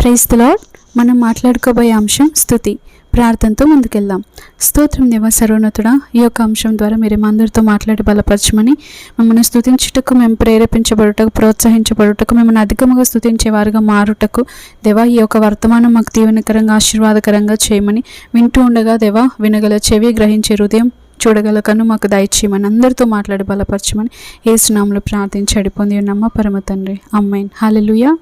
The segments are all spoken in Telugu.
క్రైస్తలో మనం మాట్లాడుకోబోయే అంశం స్థుతి. ప్రార్థనతో ముందుకెళ్దాం. స్తోత్రం దేవ సర్వోన్నతుడా ఈ యొక్క అంశం ద్వారా మీరు అందరితో మాట్లాడి బలపరచమని మమ్మల్ని స్థుతించుటకు మేము ప్రేరేపించబడుటకు ప్రోత్సహించబడుటకు మిమ్మల్ని అధికముగా స్థుతించేవారుగా మారుటకు దేవా ఈ యొక్క వర్తమానం మాకు దీవెనకరంగా ఆశీర్వాదకరంగా చేయమని వింటూ ఉండగా దేవా వినగల చెవి గ్రహించే హృదయం చూడగల కన్ను మాకు దయచేయమని అందరితో మాట్లాడి బలపరచమని ఏసునామలు ప్రార్థించి అడిపొంది ఉన్నమ్మ పరమ తండ్రి. అమ్మాయిన్ హాలెలుయా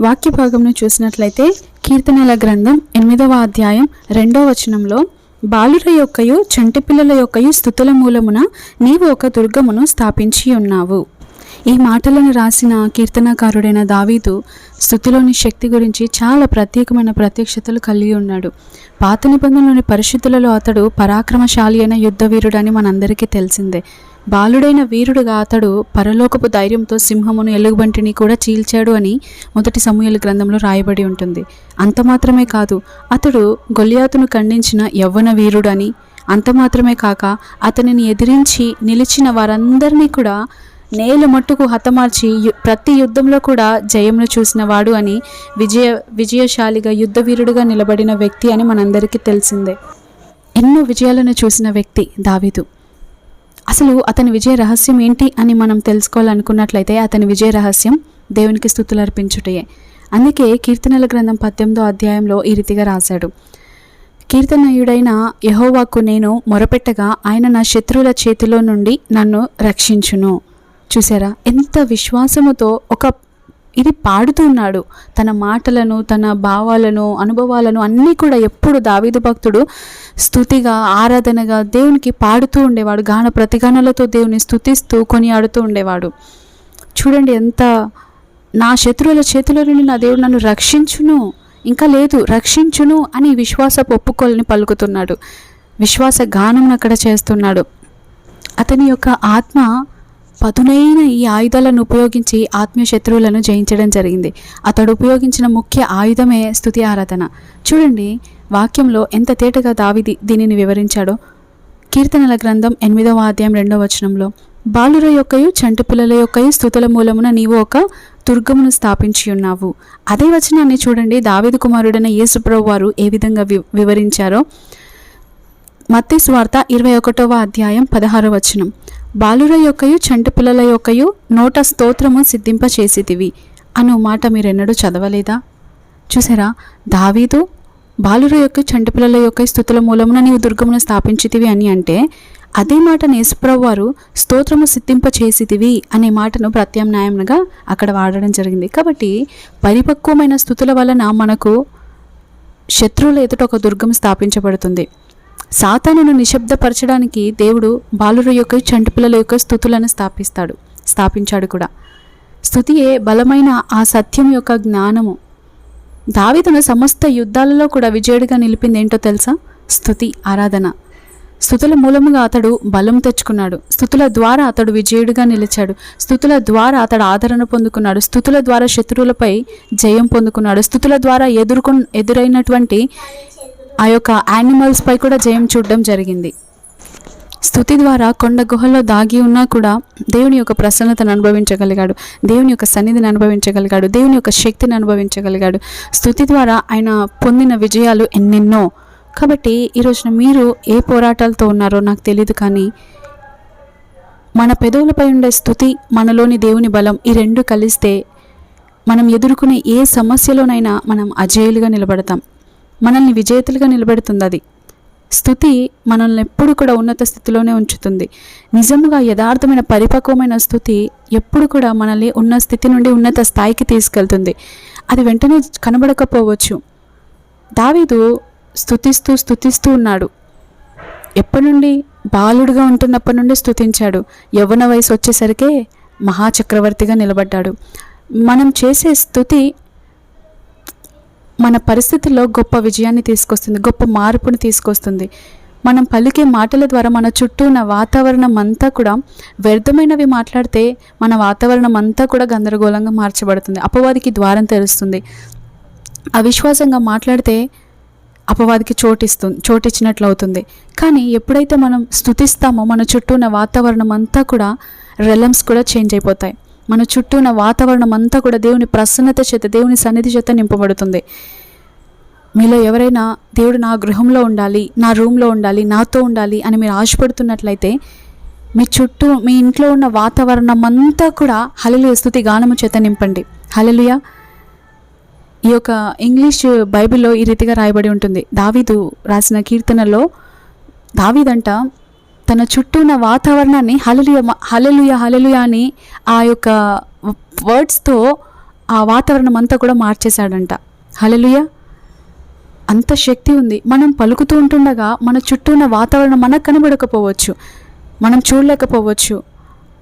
వాక్య భాగంను చూసినట్లయితే కీర్తనల గ్రంథం ఎనిమిదవ అధ్యాయం రెండవ వచనంలో బాలుర యొక్కయు చంటిపిల్లల యొక్కయు స్థుతుల మూలమున నీవు ఒక దుర్గమును స్థాపించి ఉన్నావు. ఈ మాటలను రాసిన కీర్తనకారుడైన దావీదు స్థుతిలోని శక్తి గురించి చాలా ప్రత్యేకమైన ప్రత్యక్షతలు కలిగి ఉన్నాడు. పాత నిబంధనలోని పరిస్థితులలో అతడు పరాక్రమశాలి అయిన యుద్ధ వీరుడని మనందరికీ తెలిసిందే. బాలుడైన వీరుడుగా అతడు పరలోకపు ధైర్యంతో సింహమును ఎలుగుబంటిని కూడా చీల్చాడు అని మొదటి సమూహల గ్రంథంలో రాయబడి ఉంటుంది. అంత మాత్రమే కాదు అతడు గొలియాతును ఖండించిన యవ్వన వీరుడని అంత మాత్రమే కాక అతనిని ఎదిరించి నిలిచిన వారందరినీ కూడా నేల మట్టుకు హతమార్చి యు- ప్రతి యుద్ధంలో కూడా జయమును చూసినవాడు అని విజయ విజయశాలిగా యుద్ధవీరుడుగా నిలబడిన వ్యక్తి అని మనందరికీ తెలిసిందే. ఎన్నో విజయాలను చూసిన వ్యక్తి దావీదు. అసలు అతని విజయ రహస్యం ఏంటి అని మనం తెలుసుకోవాలనుకున్నట్లయితే అతని విజయ రహస్యం దేవునికి స్థుతులు అర్పించుటయే. అందుకే కీర్తనల గ్రంథం పద్దెనిమిదో అధ్యాయంలో ఈ రీతిగా రాశాడు. కీర్తనయుడైన యహోవాకు నేను మొరపెట్టగా ఆయన నా శత్రువుల చేతిలో నుండి నన్ను రక్షించును. చూసారా? ఎంత విశ్వాసముతో ఒక ఇది పాడుతూ ఉన్నాడు. తన మాటలను తన భావాలను అనుభవాలను అన్నీ కూడా ఎప్పుడు దావీదు భక్తుడు స్థుతిగా ఆరాధనగా దేవునికి పాడుతూ ఉండేవాడు. గాన ప్రతిగానలతో దేవుని స్థుతిస్తూ కొనియాడుతూ ఉండేవాడు. చూడండి ఎంత నా శత్రువుల చేతిలో నుండి నా దేవుడు నన్ను రక్షించును ఇంకా లేదు రక్షించును అని విశ్వాస ఒప్పుకోలని పలుకుతున్నాడు. విశ్వాస గానం అక్కడ చేస్తున్నాడు. అతని యొక్క ఆత్మ పదునైన ఈ ఆయుధాలను ఉపయోగించి ఆత్మీయ శత్రువులను జయించడం జరిగింది. అతడు ఉపయోగించిన ముఖ్య ఆయుధమే స్థుతి ఆరాధన. చూడండి వాక్యంలో ఎంత తేటగా దావిది దీనిని వివరించాడో. కీర్తనల గ్రంథం ఎనిమిదవ అధ్యాయం రెండవ వచనంలో బాలుర యొక్కయు చంటి పిల్లల యొక్కయు స్థుతుల మూలమున నీవు ఒక దుర్గమును స్థాపించి ఉన్నావు అదే వచనాన్ని చూడండి దావేది కుమారుడైన యేసుప్రభు వారు ఏ విధంగా వి వివరించారో. మత్తి స్వార్త ఇరవై ఒకటవ అధ్యాయం పదహారవ వచనం. బాలుర యొక్కయు చంటి పిల్లల యొక్కయు నోట స్తోత్రము సిద్ధింప చేసితివి అను మాట మీరెన్నడూ చదవలేదా? చూసారా దావీదు బాలుర యొక్క చంటి పిల్లల యొక్క స్థుతుల మూలమున నీవు దుర్గమును స్థాపించితివి అని అంటే అదే మాట నేసుప్రభు వారు స్తోత్రము సిద్ధింప చేసితివి అనే మాటను ప్రత్యామ్నాయంగా అక్కడ వాడడం జరిగింది. కాబట్టి పరిపక్వమైన స్థుతుల వలన మనకు శత్రువుల ఎదుట ఒక దుర్గం స్థాపించబడుతుంది. సాతానును నిశ్శబ్దపరచడానికి దేవుడు బాలుర యొక్క చంటి పిల్లల యొక్క స్థుతులను స్థాపిస్తాడు స్థాపించాడు కూడా. స్థుతియే బలమైన ఆ సత్యం యొక్క జ్ఞానము. దావితను సమస్త యుద్ధాలలో కూడా విజయుడిగా నిలిపింది ఏంటో తెలుసా? స్థుతి ఆరాధన. స్థుతుల మూలముగా అతడు బలం తెచ్చుకున్నాడు. స్థుతుల ద్వారా అతడు విజయుడిగా నిలిచాడు. స్థుతుల ద్వారా అతడు ఆదరణ పొందుకున్నాడు. స్థుతుల ద్వారా శత్రువులపై జయం పొందుకున్నాడు. స్థుతుల ద్వారా ఎదుర్కొ ఎదురైనటువంటి ఆ యొక్క యానిమల్స్ పై కూడా జయం చూడడం జరిగింది. స్థుతి ద్వారా కొండ గుహలో దాగి ఉన్నా కూడా దేవుని యొక్క ప్రసన్నతను అనుభవించగలిగాడు. దేవుని యొక్క సన్నిధిని అనుభవించగలిగాడు. దేవుని యొక్క శక్తిని అనుభవించగలిగాడు. స్థుతి ద్వారా ఆయన పొందిన విజయాలు ఎన్నెన్నో. కాబట్టి ఈరోజున మీరు ఏ పోరాటాలతో ఉన్నారో నాకు తెలియదు కానీ మన పెదవులపై ఉండే స్థుతి మనలోని దేవుని బలం ఈ రెండు కలిస్తే మనం ఎదుర్కొనే ఏ సమస్యలోనైనా మనం అజేయులుగా నిలబడతాం. మనల్ని విజేతలుగా నిలబెడుతుంది అది స్థుతి మనల్ని ఎప్పుడు కూడా ఉన్నత స్థితిలోనే ఉంచుతుంది. నిజముగా యథార్థమైన పరిపక్వమైన స్థుతి ఎప్పుడు కూడా మనల్ని ఉన్న స్థితి నుండి ఉన్నత స్థాయికి తీసుకెళ్తుంది. అది వెంటనే కనబడకపోవచ్చు. దావీదు స్థుతిస్తూ స్థుతిస్తూ ఉన్నాడు. ఎప్పటి నుండి? బాలుడుగా ఉంటున్నప్పటి నుండి స్థుతించాడు. యవ్వన వయసు వచ్చేసరికే మహాచక్రవర్తిగా నిలబడ్డాడు. మనం చేసే స్థుతి మన పరిస్థితుల్లో గొప్ప విజయాన్ని తీసుకొస్తుంది గొప్ప మార్పుని తీసుకొస్తుంది. మనం పలికే మాటల ద్వారా మన చుట్టూ ఉన్న వాతావరణం అంతా కూడా వ్యర్థమైనవి మాట్లాడితే మన వాతావరణం అంతా కూడా గందరగోళంగా మార్చబడుతుంది. అపవాదికి ద్వారం తెరుస్తుంది. అవిశ్వాసంగా మాట్లాడితే అపవాదికి చోటిస్తుంది చోటిచ్చినట్లు అవుతుంది కానీ ఎప్పుడైతే మనం స్థుతిస్తామో మన చుట్టూ ఉన్న వాతావరణం అంతా కూడా రెలమ్స్ కూడా చేంజ్ అయిపోతాయి. మన చుట్టూ ఉన్న వాతావరణం అంతా కూడా దేవుని ప్రసన్నత చేత దేవుని సన్నిధి చేత నింపబడుతుంది. మీలో ఎవరైనా దేవుడు నా గృహంలో ఉండాలి నా రూమ్లో ఉండాలి నాతో ఉండాలి అని మీరు ఆశపడుతున్నట్లయితే మీ చుట్టూ మీ ఇంట్లో ఉన్న వాతావరణం అంతా కూడా హలలుయ స్థుతి గానము చేత నింపండి. హలలుయ ఈ యొక్క ఇంగ్లీష్ బైబిల్లో ఈ రీతిగా రాయబడి ఉంటుంది. దావీదు రాసిన కీర్తనలో దావీదంట తన చుట్టూ ఉన్న వాతావరణాన్ని హలలుయ హలలుయ హలలుయ అని ఆ యొక్క వర్డ్స్తో ఆ వాతావరణం అంతా కూడా మార్చేశాడంట. హలలుయ అంత శక్తి ఉంది. మనం పలుకుతూ ఉంటుండగా మన చుట్టూ ఉన్న వాతావరణం మనకు కనబడకపోవచ్చు. మనం చూడలేకపోవచ్చు.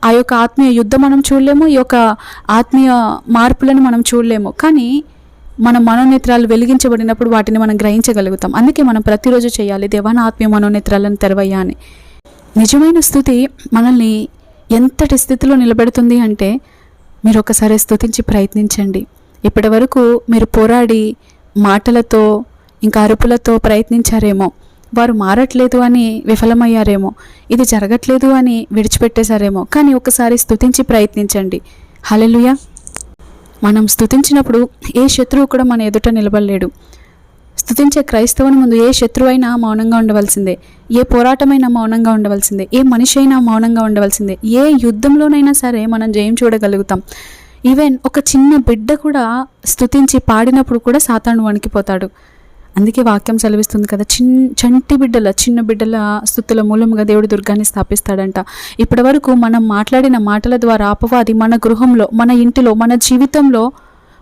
ఆ యొక్క ఆత్మీయ యుద్ధం మనం చూడలేము ఈ యొక్క ఆత్మీయ మార్పులను మనం చూడలేము. కానీ మన మనోనేత్రాలు వెలిగించబడినప్పుడు వాటిని మనం గ్రహించగలుగుతాం. అందుకే మనం ప్రతిరోజు చేయాలి దేవాన ఆత్మీయ మనోనేత్రాలను తెరవయ్యా అని. నిజమైన స్థుతి మనల్ని ఎంతటి స్థితిలో నిలబెడుతుంది అంటే మీరు ఒకసారి స్థుతించి ప్రయత్నించండి. ఇప్పటి వరకు మీరు పోరాడి మాటలతో ఇంకా అరుపులతో ప్రయత్నించారేమో. వారు మారట్లేదు అని విఫలమయ్యారేమో. ఇది జరగట్లేదు అని విడిచిపెట్టేశారేమో. కానీ ఒకసారి స్థుతించి ప్రయత్నించండి. హలెలుయ మనం స్థుతించినప్పుడు ఏ శత్రువు కూడా మన ఎదుట నిలబడలేడు. స్తుతించే క్రైస్తవుని ముందు ఏ శత్రువైనా మౌనంగా ఉండవలసిందే ఏ పోరాటమైనా మౌనంగా ఉండవలసిందే ఏ మనిషి అయినా మౌనంగా ఉండవలసిందే ఏ యుద్ధంలోనైనా సరే మనం జయం చూడగలుగుతాం. ఈవెన్ ఒక చిన్న బిడ్డ కూడా స్థుతించి పాడినప్పుడు కూడా సాతాను వణికిపోతాడు. అందుకే వాక్యం సెలవిస్తుంది కదా చిన్ చంటి బిడ్డల చిన్న బిడ్డల స్థుతుల మూలముగా దేవుడు దుర్గాన్ని స్థాపిస్తాడంట. ఇప్పటి వరకు మనం మాట్లాడిన మాటల ద్వారా అపవాది మన గృహంలో మన ఇంటిలో మన జీవితంలో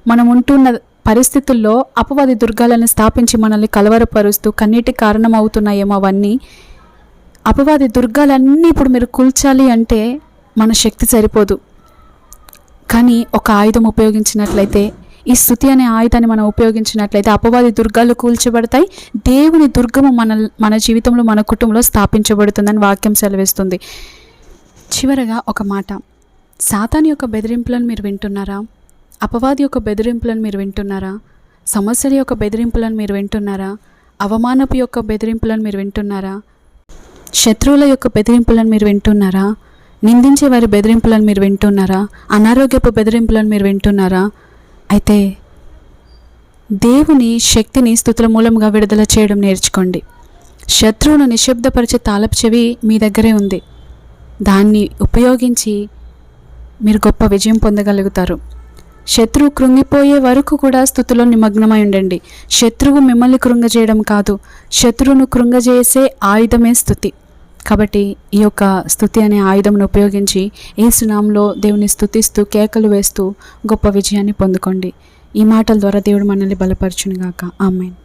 మనం ఉంటున్న పరిస్థితుల్లో అపవాది దుర్గాలను స్థాపించి మనల్ని కలవరపరుస్తూ కన్నీటి కారణమవుతున్నాయేమో అవన్నీ అపవాది దుర్గాలన్నీ ఇప్పుడు మీరు కూల్చాలి అంటే మన శక్తి సరిపోదు. కానీ ఒక ఆయుధం ఉపయోగించినట్లయితే ఈ స్థుతి అనే ఆయుధాన్ని మనం ఉపయోగించినట్లయితే అపవాది దుర్గాలు కూల్చబడతాయి దేవుని దుర్గము మన మన జీవితంలో మన కుటుంబంలో స్థాపించబడుతుందని వాక్యం సెలవిస్తుంది. చివరగా ఒక మాట. సాతాని యొక్క బెదిరింపులను మీరు వింటున్నారా? అపవాది యొక్క బెదిరింపులను మీరు వింటున్నారా? సమస్యల యొక్క బెదిరింపులను మీరు వింటున్నారా? అవమానపు యొక్క బెదిరింపులను మీరు వింటున్నారా? శత్రువుల యొక్క బెదిరింపులను మీరు వింటున్నారా? నిందించే వారి బెదిరింపులను మీరు వింటున్నారా? అనారోగ్యపు బెదిరింపులను మీరు వింటున్నారా? అయితే దేవుని శక్తిని స్థుతుల మూలంగా విడుదల చేయడం నేర్చుకోండి. శత్రువును నిశ్శబ్దపరిచే తాళపు చెవి మీ దగ్గరే ఉంది. దాన్ని ఉపయోగించి మీరు గొప్ప విజయం పొందగలుగుతారు. శత్రువు కృంగిపోయే వరకు కూడా స్థుతిలో నిమగ్నమై ఉండండి. శత్రువు మిమ్మల్ని కృంగజేయడం కాదు. శత్రువును కృంగజేసే ఆయుధమే స్థుతి. కాబట్టి ఈ యొక్క స్థుతి అనే ఆయుధంను ఉపయోగించి ఏ సునాంలో దేవుని స్థుతిస్తూ కేకలు వేస్తూ గొప్ప విజయాన్ని పొందుకోండి. ఈ మాటల ద్వారా దేవుడు మనల్ని బలపరచునుగాక. ఆమెన్.